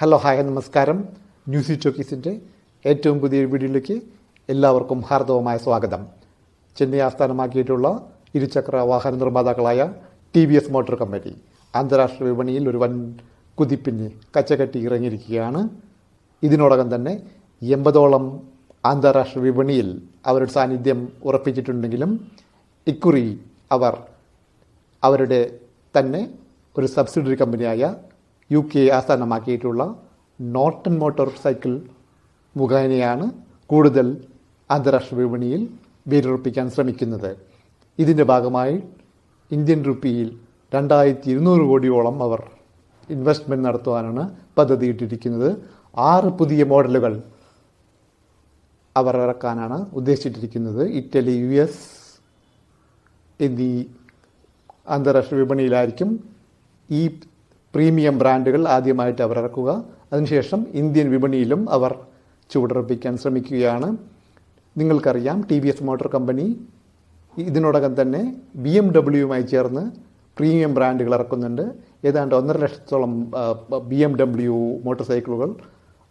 Hello hi നമസ്കാരം. ന്യൂസി ചോക്കീസിന്റെ ഏറ്റവും പുതിയ വീഡിയോയിലേക്ക് എല്ലാവർക്കും ഹാർദവമായ സ്വാഗതം. ചെന്നൈ ആസ്ഥാനമാക്കിയിട്ടുള്ള ഇരുചക്ര വാഹന നിർമ്മാതാക്കളായ T V S motor company അന്താരാഷ്ട്ര വിപണിയിൽ ഒരു വൻ കുതിപ്പിന് കച്ചകെട്ടി ഇറങ്ങിയിരിക്കുകയാണ്. ഇതിനോടകം തന്നെ എൺപതോളം അന്താരാഷ്ട്ര വിപണിയിൽ അവരുടെ സാന്നിധ്യം ഉറപ്പിച്ചിട്ടുണ്ടെങ്കിലും ഇക്കുറി അവർ അവരുടെ തന്നെ ഒരു സബ്സിഡറി കമ്പനിയായ യു കെ ആസ്ഥാനമാക്കിയിട്ടുള്ള നോർട്ടൺ മോട്ടോർ സൈക്കിൾ മുഖേനയാണ് കൂടുതൽ അന്താരാഷ്ട്ര വിപണിയിൽ വേരുറപ്പിക്കാൻ ശ്രമിക്കുന്നത്. ഇതിന്റെ ഭാഗമായി ഇന്ത്യൻ റുപ്പിയിൽ രണ്ടായിരത്തി ഇരുന്നൂറ് കോടിയോളം അവർ ഇൻവെസ്റ്റ്മെന്റ് നടത്തുവാനാണ് പദ്ധതിയിട്ടിരിക്കുന്നത് ആറ് പുതിയ മോഡലുകൾ അവർ ഇറക്കാനാണ് ഉദ്ദേശിച്ചിട്ടിരിക്കുന്നത്. ഇറ്റലി യു എസ് എന്നീ അന്താരാഷ്ട്ര വിപണിയിലായിരിക്കും ഈ പ്രീമിയം ബ്രാൻഡുകൾ ആദ്യമായിട്ട് അവർ ഇറക്കുക. അതിനുശേഷം ഇന്ത്യൻ വിപണിയിലും അവർ ചുവടുറപ്പിക്കാൻ ശ്രമിക്കുകയാണ്. നിങ്ങൾക്കറിയാം T V S motor company ഇതിനോടകം തന്നെ ബി എം ഡബ്ല്യുവുമായി ചേർന്ന് പ്രീമിയം ബ്രാൻഡുകൾ ഇറക്കുന്നുണ്ട്. ഏതാണ്ട് ഒന്നര ലക്ഷത്തോളം ബി എം ഡബ്ല്യു മോട്ടോർ സൈക്കിളുകൾ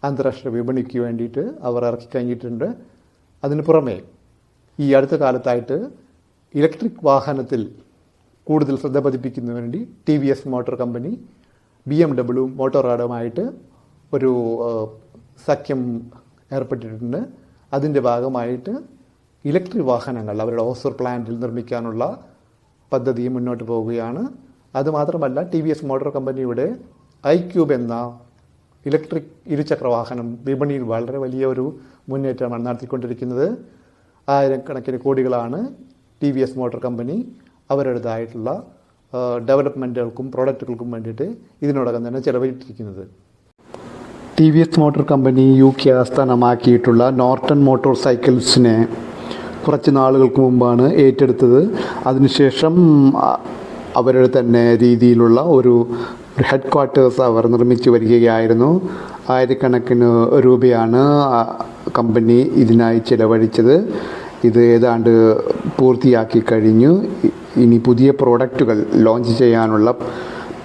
അന്താരാഷ്ട്ര വിപണിക്ക് വേണ്ടിയിട്ട് അവർ ഇറക്കി കഴിഞ്ഞിട്ടുണ്ട്. അതിന് പുറമെ ഈ അടുത്ത കാലത്തായിട്ട് ഇലക്ട്രിക് വാഹനത്തിൽ കൂടുതൽ ശ്രദ്ധ പതിപ്പിക്കുന്നതിന് വേണ്ടി T V S motor company B M W മോട്ടോറാഡുമായിട്ട് ഒരു സഖ്യം ഏർപ്പെട്ടിട്ടുണ്ട്. അതിന്റെ ഭാഗമായിട്ട് ഇലക്ട്രിക് വാഹനങ്ങൾ അവരുടെ ഓസർ പ്ലാന്റിൽ നിർമ്മിക്കാനുള്ള പദ്ധതി മുന്നോട്ട് പോവുകയാണ്. അതുമാത്രമല്ല ടി വി എസ് മോട്ടോർ കമ്പനിയുടെ ഐ ക്യൂബ് എന്ന ഇലക്ട്രിക് ഇരുചക്ര വാഹനം വിപണിയിൽ വളരെ വലിയ ഒരു മുന്നേറ്റമാണ് നടത്തിക്കൊണ്ടിരിക്കുന്നത്. ആയിരക്കണക്കിന് കോടികളാണ് T V S motor company അവരുടേതായിട്ടുള്ള ഡെവലപ്മെന്റുകൾക്കും പ്രോഡക്റ്റുകൾക്കും വേണ്ടിയിട്ട് ഇതിനോടകം തന്നെ ചെലവിട്ടിരിക്കുന്നത് T V S motor company U K ആസ്ഥാനമാക്കിയിട്ടുള്ള Norton motor സൈക്കിൾസിനെ കുറച്ച് നാളുകൾക്ക് മുമ്പാണ് ഏറ്റെടുത്തത്. അതിനുശേഷം അവരുടെ തന്നെ രീതിയിലുള്ള ഒരു ഹെഡ് ക്വാർട്ടേഴ്സ് അവർ നിർമ്മിച്ചു വരികയായിരുന്നു. ആയിരക്കണക്കിന് രൂപയാണ് കമ്പനി ഇതിനായി ചിലവഴിച്ചത്. ഇത് ഏതാണ്ട് പൂർത്തിയാക്കി കഴിഞ്ഞു. ഇനി പുതിയ പ്രോഡക്റ്റുകൾ ലോഞ്ച് ചെയ്യാനുള്ള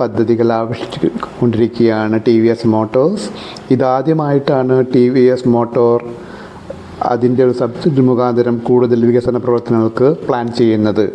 പദ്ധതികൾ ആവിഷ്കരിച്ചുകൊണ്ടിരിക്കുകയാണ് ടി വി എസ് മോട്ടോഴ്സ്. ഇതാദ്യമായിട്ടാണ് ടി വി എസ് മോട്ടോർ അതിന്റെ ഒരു സബ്സിഡി മുഖാന്തരം കൂടുതൽ വികസന പ്രവർത്തനങ്ങൾക്ക് പ്ലാൻ ചെയ്യുന്നത്.